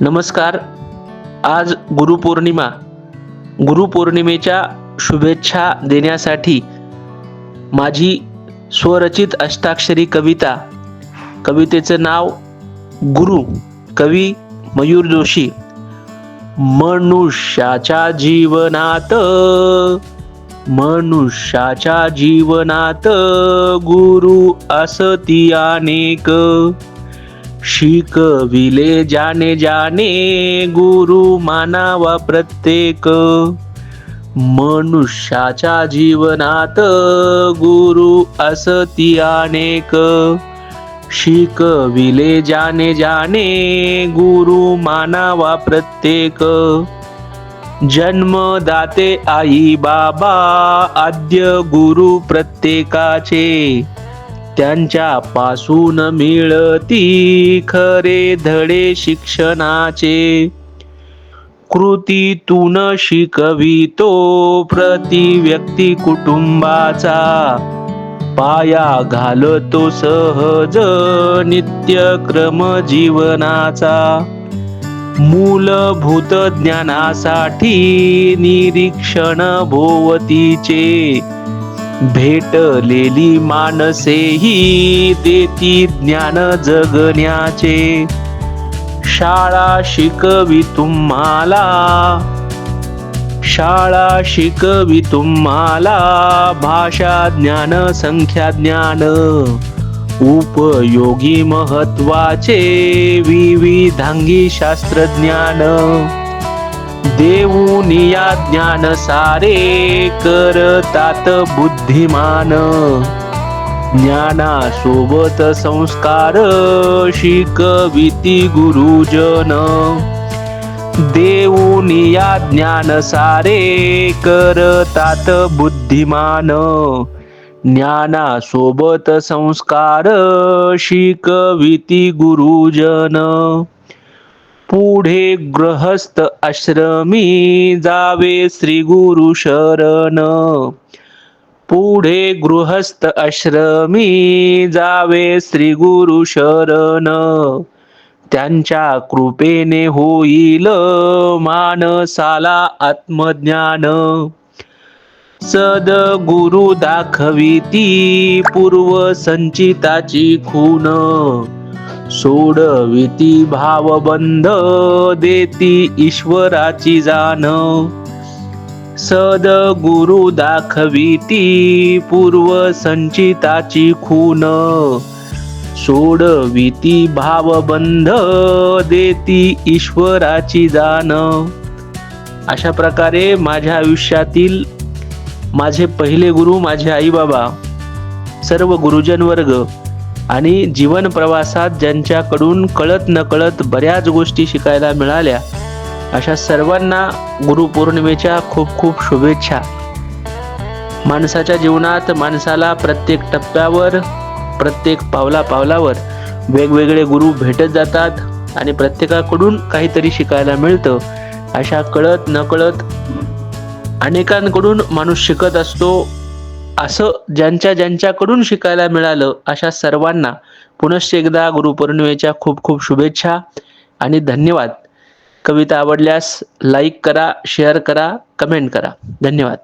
नमस्कार. आज गुरुपौर्णिमा. गुरुपौर्णिमेच्या शुभेच्छा देण्यासाठी माझी स्वरचित अष्टाक्षरी कविता कवितेचं नाव गुरु कवी मयूर जोशी. मनुष्याच्या जीवनात मनुष्याच्या जीवनात गुरु असती अनेक. शिकविले जाने जाने गुरु मानावा प्रत्येक. मनुष्याच्या जीवनात गुरु असती अनेक. शिकविले जाने जाने गुरु मानावा प्रत्येक. जन्मदाते आई बाबा आद्य गुरु प्रत्येकाचे. त्यांच्या पासून मिळती खरे धडे शिक्षणाचे. कृतीतून शिकवितो प्रति व्यक्ती कुटुंबाचा. पाया घालतो सहज नित्यक्रम जीवनाचा. मूलभूत ज्ञानासाठी निरीक्षण भोवतीचे. भेटलेली माणसेही देती ज्ञान जगण्याचे. शाळा शिकवी तुम्हाला. शाळा शिकवी तुम्हाला. भाषा ज्ञान संख्या ज्ञान. उपयोगी महत्त्वाचे विविधांगी शास्त्रज्ञान. देऊनिया ज्ञान सारे करतात बुद्धिमान. ज्ञानासोबत संस्कार शिकविती गुरुजन. देऊनिया ज्ञान सारे करतात बुद्धिमान. ज्ञानासोबत संस्कार शिकविती गुरुजन. पुढे गृहस्थ आश्रमी जावे श्री गुरु शरण. पुढे गृहस्थ आश्रमी जावे श्री गुरु शरण. त्यांच्या कृपेने होईल मानसाला आत्मज्ञान. सदगुरु दाखविती पूर्व संचिताची खून. सोडविती भावबंध देती ईश्वराची जाण. सदगुरु दाखविती पूर्व संचिताची खून. सोडविती भावबंध देती ईश्वराची जाण. अशा प्रकारे माझ्या आयुष्यातील माझे पहिले गुरु माझे आई बाबा सर्व गुरुजन वर्ग आणि जीवन प्रवासात ज्यांच्याकडून कळत नकळत बऱ्याच गोष्टी शिकायला मिळाल्या अशा सर्वांना गुरुपौर्णिमेच्या खूप खूप शुभेच्छा. माणसाच्या जीवनात माणसाला प्रत्येक टप्प्यावर प्रत्येक पावला पावलावर वेगवेगळे गुरु भेटत जातात आणि प्रत्येकाकडून काहीतरी शिकायला मिळतं. अशा कळत नकळत अनेकांकडून माणूस शिकत असतो असं ज्यांच्या ज्यांच्याकडून शिकायला मिळालं अशा सर्वांना पुनश्च एकदा गुरुपौर्णिमेच्या खूप खूप शुभेच्छा आणि धन्यवाद. कविता आवडल्यास लाईक करा शेअर करा कमेंट करा. धन्यवाद.